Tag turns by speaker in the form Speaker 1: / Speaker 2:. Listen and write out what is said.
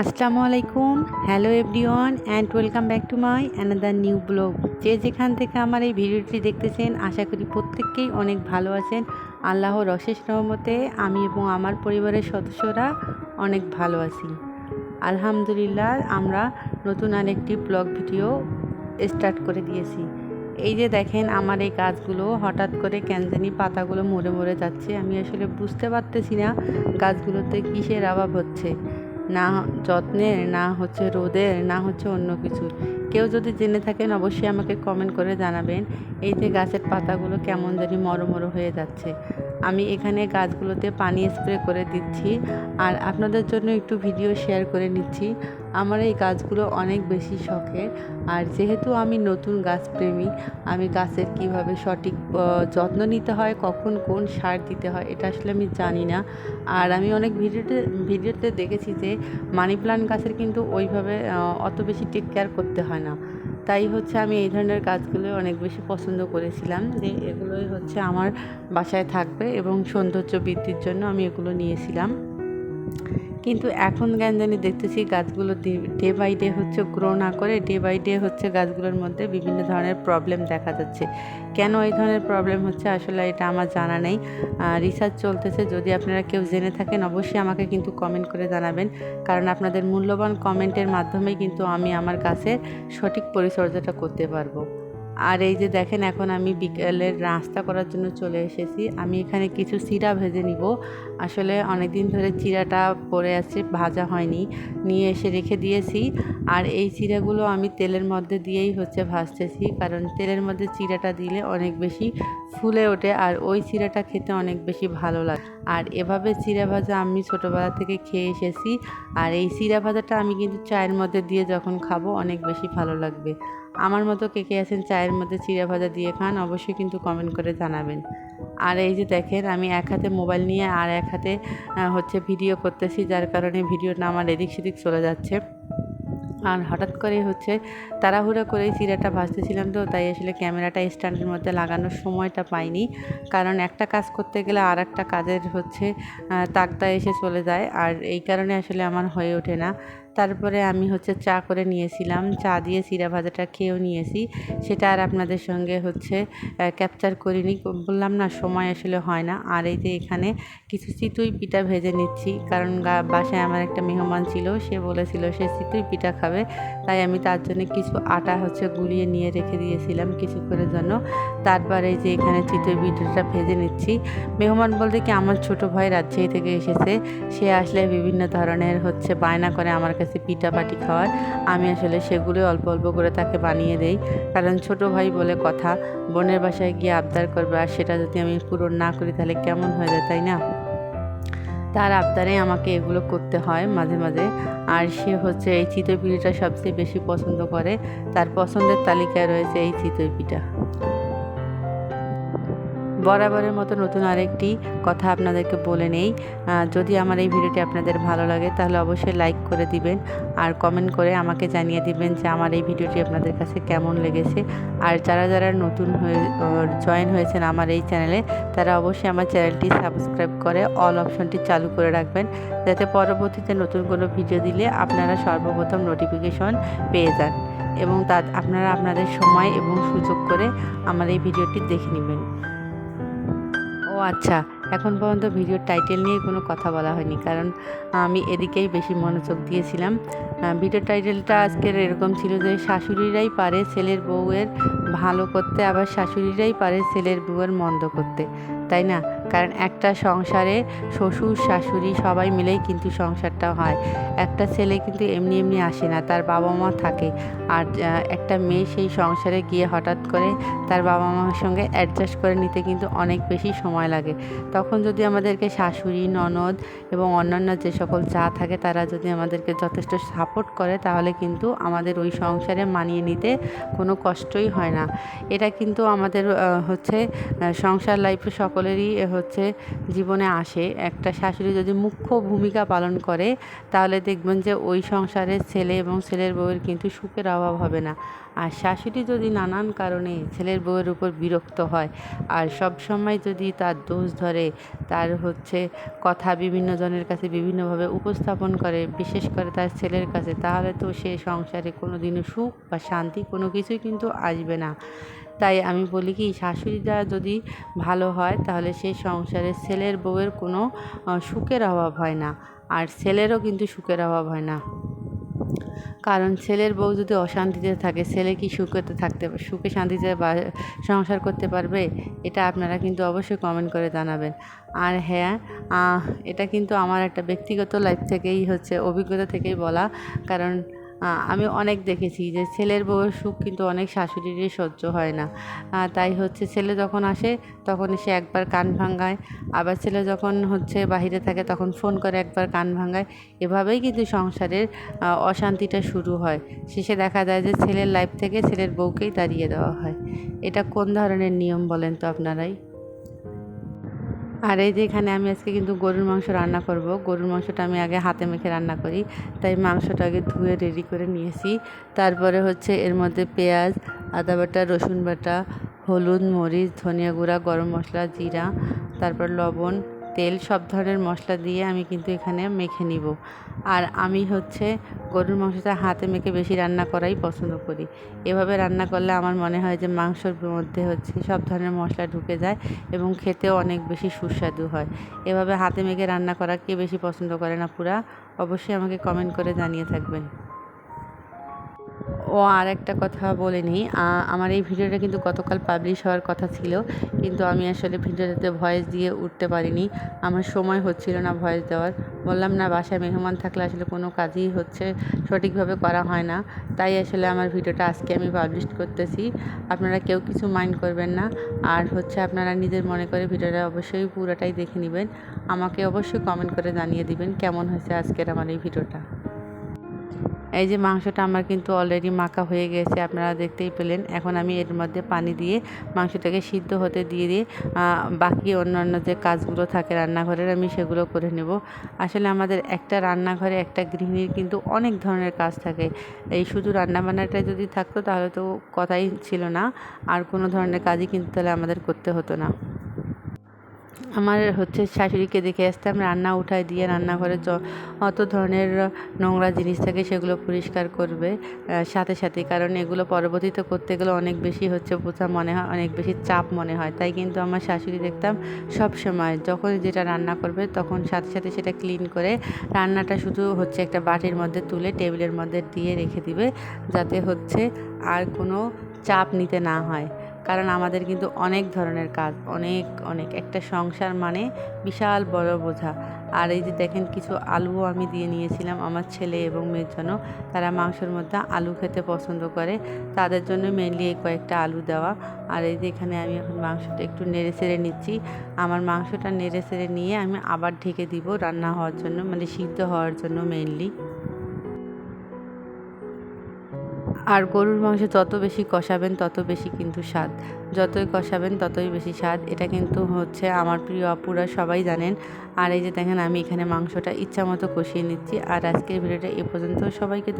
Speaker 1: আসসালামু আলাইকুম। Hello everyone and welcome back to my another new blog যে যেখান থেকে আমার এই ভিডিওটি দেখতেছেন, আশা করি প্রত্যেককেই অনেক ভালো আছেন। আল্লাহর অশেষ রহমতে আমি এবং আমার পরিবারের সদস্যরা অনেক ভালো আছি। আলহামদুলিল্লাহ, আমরা নতুন আরেকটি ব্লগ ভিডিও স্টার্ট করে দিয়েছি। এই যে দেখেন, আমার এই গাছগুলো হঠাৎ করে ক্যানজানি পাতাগুলো মরে মরে যাচ্ছে। আমি আসলে বুঝতে পারতেছি না গাছগুলোতে কিসের অভাব হচ্ছে। না যত্নের না হচ্ছে রোদের না হচ্ছে অন্য কিছুর কেউ যদি জেনে থাকেন, অবশ্যই আমাকে কমেন্ট করে জানাবেন, এই যে গাছের পাতাগুলো কেমন জানি মরো মরো হয়ে যাচ্ছে। আমি এখানে গাছগুলোতে পানি স্প্রে করে দিচ্ছি, আর আপনাদের জন্য একটু ভিডিও শেয়ার করে নিচ্ছি। আমার এই গাছগুলো অনেক বেশি শখের। আর যেহেতু আমি নতুন গাছপ্রেমী, আমি গাছের কীভাবে সঠিক যত্ন নিতে হয়, কখন কোন সার দিতে হয়, এটা আসলে আমি জানি না। আর আমি অনেক ভিডিওতে ভিডিওতে দেখেছি যে মানি প্লান্ট গাছের কিন্তু ওইভাবে অত বেশি টেক কেয়ার করতে হয় না। তাই হচ্ছে আমি এই ধরনের গাছগুলো অনেক বেশি পছন্দ করেছিলাম যে এগুলোই হচ্ছে আমার বাসায় থাকবে এবং সৌন্দর্য বৃদ্ধির জন্য আমি এগুলো নিয়েছিলাম। কিন্তু এখন জ্ঞান জানি দেখতেছি গাছগুলো ডে বাই ডে হচ্ছে গ্রো না করে ডে বাই ডে হচ্ছে গাছগুলোর মধ্যে বিভিন্ন ধরনের প্রবলেম দেখা যাচ্ছে। কেন এই ধরনের প্রবলেম হচ্ছে? আসলে এটা আমার জানা নেই। রিসার্চ চলতেছে। যদি আপনারা কেউ জেনে থাকেন, অবশ্যই আমাকে কিন্তু কমেন্ট করে জানাবেন। কারণ আপনাদের মূল্যবান কমেন্টের মাধ্যমেই কিন্তু আমি আমার গাছের সঠিক পরিচর্যাটা করতে পারব। আর এই যে দেখেন, এখন আমি বিকেলের নাস্তা করার জন্য চলে এসেছি। আমি এখানে কিছু চিরা ভেজে নিব। আসলে অনেক দিন ধরে চিরাটা পড়ে আছে, ভাজা হয়নি। নিয়ে এসে রেখে দিয়েছি। আর এই চিরাগুলো আমি তেলের মধ্যে দিয়েই হচ্ছে ভাজতেছি। কারণ তেলের মধ্যে চিরাটা দিলে অনেক বেশি ফুলে ওঠে আর ওই চিরাটা খেতে অনেক বেশি ভালো লাগে। আর এভাবে চিরা ভাজা আমি ছোটোবেলা থেকে খেয়ে এসেছি। আর এই চিরা ভাজাটা আমি কিন্তু চায়ের মধ্যে দিয়ে যখন খাব, অনেক বেশি ভালো লাগবে। আমার মতো কে কে আছেন, চায়ের মধ্যে চিড়া ভাজা দিয়ে খান, অবশ্যই কিন্তু কমেন্ট করে জানাবেন। আর এই যে দেখেন, আমি এক হাতে মোবাইল নিয়ে আর এক হাতে হচ্ছে ভিডিও করতেছি, যার কারণে ভিডিওটা আমার এদিক সেদিক চলে যাচ্ছে। আর হঠাৎ করে হচ্ছে তাড়াহুড়ো করেই চিরাটা ভাজতেছিলাম তো, তাই আসলে ক্যামেরাটা স্ট্যান্ডের মধ্যে লাগানোর সময়টা পাইনি। কারণ একটা কাজ করতে গেলে আর একটা কাজের হচ্ছে তাকদা এসে চলে যায়। আর এই কারণে আসলে আমার হয়ে ওঠে না। তারপরে আমি হচ্ছে চা করে নিয়েছিলাম। চা দিয়ে চিরা ভাজাটা খেয়েও নিয়েছি। সেটা আর আপনাদের সঙ্গে হচ্ছে ক্যাপচার করিনি। বললাম না, সময় আসলে হয় না। আর এই যে এখানে কিছু চিতুই পিঠা ভেজে নিচ্ছি। কারণ বাসায় আমার একটা মেহমান ছিল, সে বলেছিল সে চিতুই পিঠা খাবে। তাই আমি তার জন্য কিছু আটা হচ্ছে গুলিয়ে নিয়ে রেখে দিয়েছিলাম কিছু কিছুক্ষণের জন্য। তারপরে যে এখানে চিতুই পিঠাটা ভেজে নিচ্ছি। মেহমান বলতে কি, আমার ছোট ভাই রাজশাহী থেকে এসেছে। সে আসলে বিভিন্ন ধরনের হচ্ছে বায়না করে আমার কাছে পিঠা পাটি খাওয়ার, আমি আসলে সেগুলো অল্প অল্প করে তাকে বানিয়ে দেই। কারণ ছোট ভাই বলে কথা, বোনের বাসায় গিয়ে আবদার করবে আর সেটা যদি আমি পূরণ না করি তাহলে কেমন হয়ে যায়, তাই না? তার আবদারে আমাকে এগুলো করতে হয় মাঝে মাঝে। আর সে হচ্ছে এই চিতই পিঠাটা সবচেয়ে বেশি পছন্দ করে। তার পছন্দের তালিকায় রয়েছে এই চিতই পিঠা। বরাবরের মতো নতুন আরেকটি কথা আপনাদেরকে বলে নেই। যদি আমার এই ভিডিওটি আপনাদের ভালো লাগে, তাহলে অবশ্যই লাইক করে দিবেন আর কমেন্ট করে আমাকে জানিয়ে দিবেন যে আমার এই ভিডিওটি আপনাদের কাছে কেমন লেগেছে। আর যারা যারা নতুন হয়ে জয়েন হয়েছেন আমার এই চ্যানেলে, তারা অবশ্যই আমার চ্যানেলটি সাবস্ক্রাইব করে অল অপশনটি চালু করে রাখবেন। যাতে পরবর্তীতে নতুন কোনো ভিডিও দিলে আপনারা সর্বপ্রথম নোটিফিকেশন পেয়ে যান এবং তা আপনারা আপনাদের সময় এবং সুযোগ করে আমার এই ভিডিওটি দেখে নেবেন। ও আচ্ছা এখন পর্যন্ত ভিডিওর টাইটেল নিয়ে কোনো কথা বলা হয়নি। কারণ আমি এদিকেই বেশি মনোযোগ দিয়েছিলাম। ভিডিওর ভিডিও টাইটেলটা আজকের এরকম ছিল যে, শাশুড়িরাই পারে ছেলের বউয়ের ভালো করতে, আবার শাশুড়িরাই পারে ছেলের বউয়ের মন্দ করতে। তাই না? কারণ একটা সংসারে শ্বশুর, শাশুড়ি সবাই মিলেই কিন্তু সংসারটা হয়। একটা ছেলে কিন্তু এমনি এমনি আসে না, তার বাবা মা থাকে। আর একটা মেয়ে সেই সংসারে গিয়ে হঠাৎ করে তার বাবা মার সঙ্গে অ্যাডজাস্ট করে নিতে কিন্তু অনেক বেশি সময় লাগে। তখন যদি আমাদেরকে শাশুড়ি, ননদ এবং অন্যান্য যে সকল চা থাকে তারা যদি আমাদেরকে যথেষ্ট সাপোর্ট করে, তাহলে কিন্তু আমাদের ওই সংসারে মানিয়ে নিতে কোনো কষ্টই হয় না। এটা কিন্তু আমাদের হচ্ছে সংসার লাইফে সকলেরই হচ্ছে জীবনে আসে। একটা শাশুড়ি যদি মুখ্য ভূমিকা পালন করে, তাহলে দেখবেন যে ওই সংসারের ছেলে এবং ছেলের বউয়ের কিন্তু সুখের অভাব হবে না। আর শাশুড়ি যদি নানান কারণে ছেলের বউয়ের উপর বিরক্ত হয়, আর সব সময় যদি তার দোষ ধরে, তার হচ্ছে কথা বিভিন্ন জনের কাছে বিভিন্নভাবে উপস্থাপন করে, বিশেষ করে তার ছেলের কাছে, তাহলে তো সে সংসারে কোনো দিনও সুখ বা শান্তি কোনো কিছুই কিন্তু আসবে না। তাই আমি বলি কি শাশুড়িরা যদি ভালো হয়, তাহলে সেই সংসারে ছেলের বউয়ের কোনো সুখের অভাব হয় না। আর ছেলেরও কিন্তু সুখের অভাব হয় না। কারণ ছেলের বউ যদি অশান্তিতে থাকে, ছেলে কি সুখেতে থাকতে সুখে শান্তিতে সংসার করতে পারবে? এটা আপনারা কিন্তু অবশ্যই কমেন্ট করে জানাবেন। আর হ্যাঁ এটা কিন্তু আমার একটা ব্যক্তিগত লাইফ থেকেই হচ্ছে, অভিজ্ঞতা থেকেই বলা। কারণ আমি অনেক দেখেছি যে ছেলের বউয়ের সুখ কিন্তু অনেক শাশুড়িরই সহ্য হয় না। তাই হচ্ছে ছেলে যখন আসে, তখন সে একবার কান ভাঙ্গায়। আবার ছেলে যখন হচ্ছে বাহিরে থাকে, তখন ফোন করে একবার কান ভাঙ্গায়। এভাবেই কিন্তু সংসারের অশান্তিটা শুরু হয়। শেষে দেখা যায় যে ছেলের লাইফ থেকে ছেলের বউকেই তাড়িয়ে দেওয়া হয়। এটা কোন ধরনের নিয়ম বলেন তো আপনারাই? আর এই যে এখানে আমি আজকে কিন্তু গরুর মাংস রান্না করব। গরুর মাংসটা আমি আগে হাতে মেখে রান্না করি। তাই মাংসটা আগে ধুয়ে রেডি করে নিয়েছি। তারপরে হচ্ছে এর মধ্যে পেঁয়াজ, আদা বাটা, রসুন বাটা, হলুদ, মরিচ, ধনিয়া গুঁড়া, গরম মশলা, জিরা, তারপর লবণ, তেল সব ধরনের মশলা দিয়ে আমি কিন্তু এখানে মেখে নিব। আর আমি হচ্ছে গরুর মাংসটা হাতে মেখে বেশি রান্না করাই পছন্দ করি। এভাবে রান্না করলে আমার মনে হয় যে মাংসর মধ্যে হচ্ছে সব ধরনের মশলা ঢুকে যায় এবং খেতেও অনেক বেশি সুস্বাদু হয়। এভাবে হাতে মেখে রান্না করা কে বেশি পছন্দ করে না পুরা? অবশ্যই আমাকে কমেন্ট করে জানিয়ে থাকবেন। ও আর একটা কথা বলে নিই আমার এই ভিডিওটা কিন্তু গতকাল পাবলিশ হওয়ার কথা ছিল, কিন্তু আমি আসলে ভিডিওটাতে ভয়েস দিয়ে উঠতে পারিনি। আমার সময় হচ্ছিল না ভয়েস দেওয়ার। বললাম, না, বাসায় মেহমান থাকলে আসলে কোনো কাজই হচ্ছে, সঠিকভাবে করা হয় না। তাই আসলে আমার ভিডিওটা আজকে আমি পাবলিশ করতেছি। আপনারা কেউ কিছু মাইন্ড করবেন না। আর হচ্ছে আপনারা নিজের মনে করে ভিডিওটা অবশ্যই পুরোটাই দেখে নেবেন। আমাকে অবশ্যই কমেন্ট করে জানিয়ে দিবেন, কেমন হয়েছে আজকের আমার এই ভিডিওটা। এই যে মাংসটা আমার কিন্তু অলরেডি মাখা হয়ে গেছে, আপনারা দেখতেই পেলেন। এখন আমি এর মধ্যে পানি দিয়ে মাংসটাকে সিদ্ধ হতে দিয়ে দিয়ে বাকি অন্যান্য যে কাজগুলো থাকে রান্নাঘরের, আমি সেগুলো করে নেব। আসলে আমাদের একটা রান্নাঘরে একটা গৃহিণীর কিন্তু অনেক ধরনের কাজ থাকে। এই শুধু রান্নাবান্নাটা যদি থাকতো তাহলে তো কথাই ছিল না। আর কোনো ধরনের কাজই কিন্তু তাহলে আমাদের করতে হতো না। আমার হচ্ছে শাশুড়িকে দেখে আসতাম, রান্না উঠায় দিয়ে রান্নাঘরে অত ধরনের নোংরা জিনিস থাকে সেগুলো পরিষ্কার করবে। সাথে সাথে, কারণ এগুলো পরবর্তীতে করতে গেলে অনেক বেশি হচ্ছে বোঝা মনে হয়, অনেক বেশি চাপ মনে হয়। তাই কিন্তু আমার শাশুড়ি দেখতাম সব সময় যখন যেটা রান্না করবে তখন সাথে সাথে সেটা ক্লিন করে রান্নাটা শুধু হচ্ছে একটা বাটির মধ্যে তুলে টেবিলের মধ্যে দিয়ে রেখে দিবে, যাতে হচ্ছে আর কোনো চাপ নিতে না হয়। কারণ আমাদের কিন্তু অনেক ধরনের কাজ, অনেক অনেক। একটা সংসার মানে বিশাল বড় বোঝা। আর এই যে দেখেন কিছু আলুও আমি দিয়ে নিয়েছিলাম আমার ছেলে এবং মেয়ের জন্য। তারা মাংসের মধ্যে আলু খেতে পছন্দ করে। তাদের জন্য মেনলি এই কয়েকটা আলু দেওয়া। আর এই যে এখানে আমি এখন মাংসটা একটু নেড়ে চেড়ে নিচ্ছি। আমার মাংসটা নেড়ে চেড়ে নিয়ে আমি আবার ঢেকে দিব রান্না হওয়ার জন্য মানে সিদ্ধ হওয়ার জন্য মেনলি আর গরুর মাংস যত বেশি কষাবেন, তত বেশি কিন্তু স্বাদ। যতই কষাবেন, ততই বেশি স্বাদ। এটা কিন্তু হচ্ছে আমার প্রিয় আপুরা সবাই জানেন। আর এই যে দেখেন, আমি এখানে মাংসটা ইচ্ছা মতো কষিয়ে নিচ্ছি। আর আজকের ভিডিওটা এ পর্যন্ত। সবাইকে